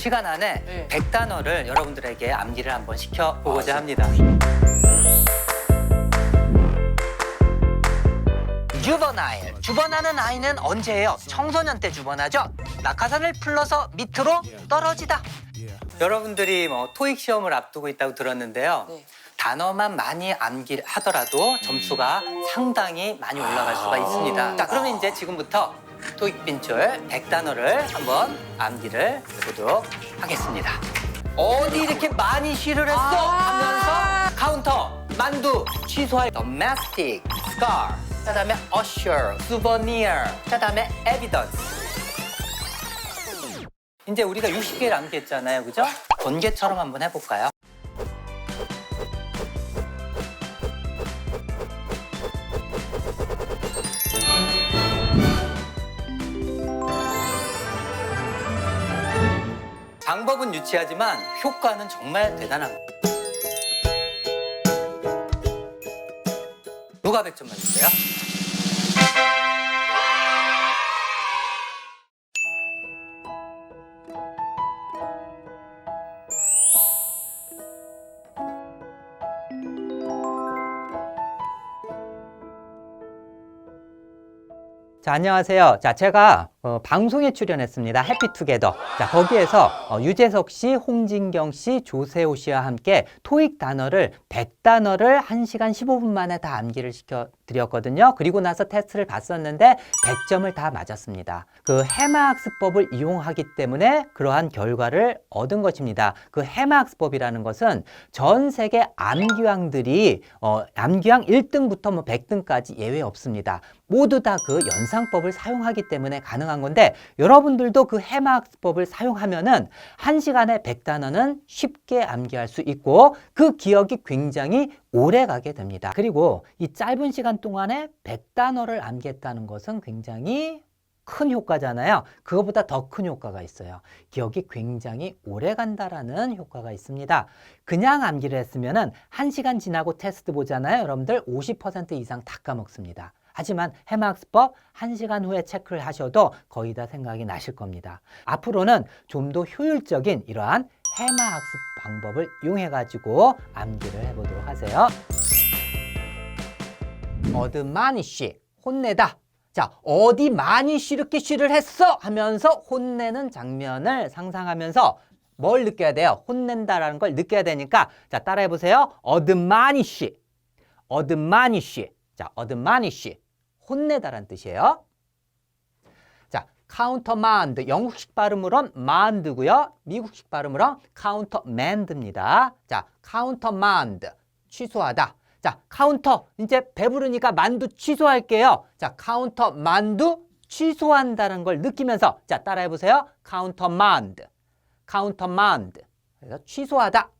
2시간 안에 네. 100단어를 여러분들에게 암기를 한번 시켜보고자 아, 합니다. 주버나일. 주번하는 아이는 언제예요? 청소년 때 주번하죠? 낙하산을 풀러서 밑으로 떨어지다. 여러분들이 뭐 토익 시험을 앞두고 있다고 들었는데요. 네. 단어만 많이 암기를 하더라도 점수가 상당히 많이 올라갈 수가 있습니다. 자, 그러면 이제 지금부터 토익 빈출 100단어를 한번 암기를 해보도록 하겠습니다. 어디 이렇게 많이 쉬를 했어? 아. 하면서 카운터, 만두, 취소할 domestic, scar, 그 다음에 usher, souvenir, 그 다음에 evidence. 이제 우리가 60개를 암기했잖아요, 그죠? 번개처럼 한번 해볼까요? 방법은 유치하지만 효과는 정말 거예요. 누가 100점 맞으세요? 자, 안녕하세요. 자, 제가 어, 방송에 출연했습니다. 해피투게더. 자, 거기에서 어, 유재석 씨, 홍진경 씨, 조세호 씨와 함께 토익 단어를 100단어를 1시간 15분 만에 다 암기를 시켜 드렸거든요. 그리고 나서 테스트를 봤었는데 100점을 다 맞았습니다. 그 해마 학습법을 이용하기 때문에 그러한 결과를 얻은 것입니다. 그 해마 학습법이라는 것은 전 세계 암기왕들이 어, 암기왕 1등부터 뭐 100등까지 예외 없습니다. 모두 다 그 연상법을 사용하기 때문에 가능 한 건데 여러분들도 그 해마학습법을 사용하면은 한 시간에 100단어는 쉽게 암기할 수 있고 그 기억이 굉장히 오래 가게 됩니다. 그리고 이 짧은 시간 동안에 100단어를 암기했다는 것은 굉장히 큰 효과잖아요. 그거보다 더 큰 효과가 있어요. 기억이 굉장히 오래 간다라는 효과가 있습니다. 그냥 암기를 했으면은 1시간 지나고 테스트 보잖아요. 여러분들 50% 이상 다 까먹습니다. 하지만 해마학습법 1시간 후에 체크를 하셔도 거의 다 생각이 나실 겁니다. 앞으로는 좀 더 효율적인 이러한 해마 학습 방법을 이용해 가지고 암기를 해보도록 하세요. 어드마니쉬 혼내다. 자, 어디 많이 쉬렇게 쉬를 했어 하면서 혼내는 장면을 상상하면서 뭘 느껴야 돼요? 혼낸다라는 걸 느껴야 되니까 자, 따라해 보세요. 어드마니쉬. 어드마니쉬. 자, 어드마니쉬. 혼내다라는 뜻이에요. 자, 카운터만드. 영국식 발음으론 만드고요. 미국식 발음으로 카운터맨드입니다. 자, 카운터만드. 취소하다. 자, 카운터. 이제 배부르니까 만두 취소할게요. 자, 카운터 만두 취소한다는 걸 느끼면서 자, 따라해 보세요. 카운터 만드. 카운터 만드. 그래서 취소하다.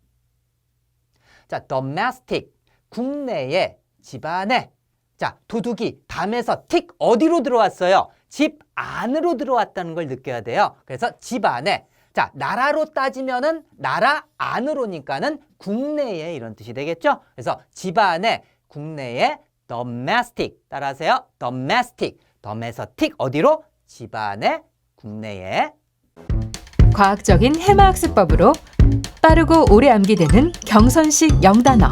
자, domestic. 국내에 집안에 자, 도둑이 담에서 틱 어디로 들어왔어요? 집 안으로 들어왔다는 걸 느껴야 돼요. 그래서 집 안에 자, 나라로 따지면은 나라 안으로니까는 국내에 이런 뜻이 되겠죠? 그래서 집 안에 국내에 domestic 따라하세요. domestic. 덤에서 틱 어디로? 집 안에 국내에 과학적인 해마 학습법으로 빠르고 오래 암기되는 경선식 영단어